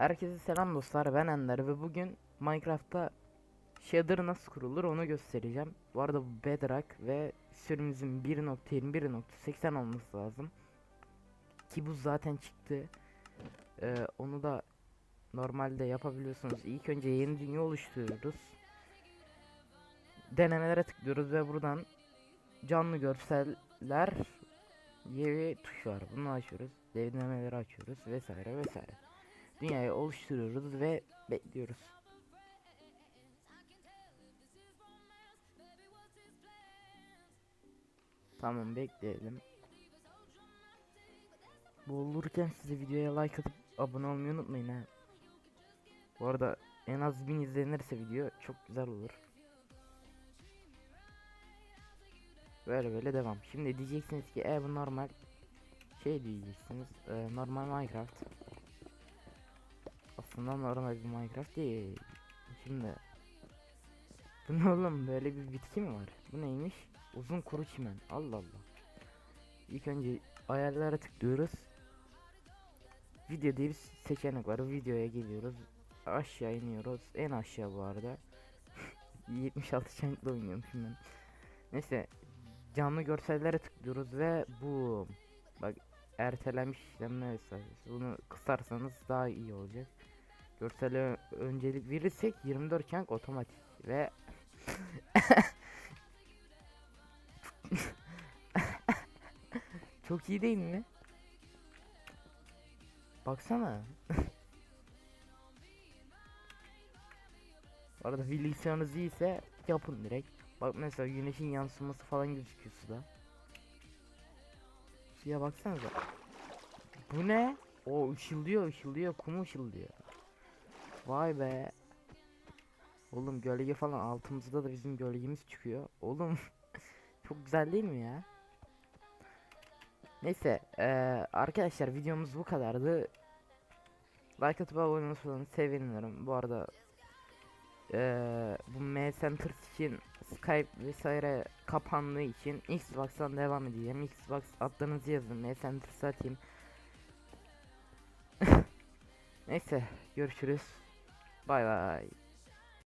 Herkese selam dostlar ben Ender ve bugün Minecraft'ta shader nasıl kurulur onu göstereceğim. Bu arada bu Bedrock ve sürümümüzün 1.21.80 olması lazım. Ki bu zaten çıktı. Ee, onu da normalde yapabiliyorsunuz. İlk önce yeni dünya oluşturuyoruz. Denemelere tıklıyoruz ve buradan canlı görseller bir tuş var. Bunu açıyoruz. Denemeleri açıyoruz vesaire vesaire dünyayı oluşturuyoruz ve bekliyoruz. Tamam bekleyelim. Bu olurken size videoya like atıp abone olmayı unutmayın ha. Bu arada en az 1000 izlenirse video çok güzel olur. Böyle böyle devam. Şimdi diyeceksiniz ki e bu normal şey diyeceksiniz. e, normal Minecraft. Aslında normal bir Minecraft değil. Şimdi bu ne oğlum böyle bir bitki mi var? Bu neymiş? Uzun kuru çimen. Allah Allah. İlk önce ayarlara tıklıyoruz. Video diye bir seçenek var. Videoya geliyoruz. Aşağı iniyoruz. En aşağı bu arada. 76 çankla oynuyormuşum ben. Neyse canlı görsellere tıklıyoruz ve bu bak ertelenmiş işlemler vesairesi. Bunu kısarsanız daha iyi olacak. Görsele öncelik verirsek 24 çank otomatik ve çok iyi değil mi? Baksana. Bu arada bilgisayarınız iyiyse yapın direkt. Bak mesela güneşin yansıması falan gözüküyor suda. Suya baksanıza. Bu ne? O ışıldıyor ışıldıyor kum ışıldıyor. Vay be. Oğlum gölge falan altımızda da bizim gölgemiz çıkıyor. Oğlum çok güzel değil mi ya? Neyse eee, arkadaşlar videomuz bu kadardı. Like atıp abone olursanız sevinirim. Bu arada eee, bu M Center için Skype vesaire kapandığı için Xbox'tan devam edeceğim. Xbox adlarınızı yazın. M Center'ı atayım. Neyse görüşürüz. Bay bay.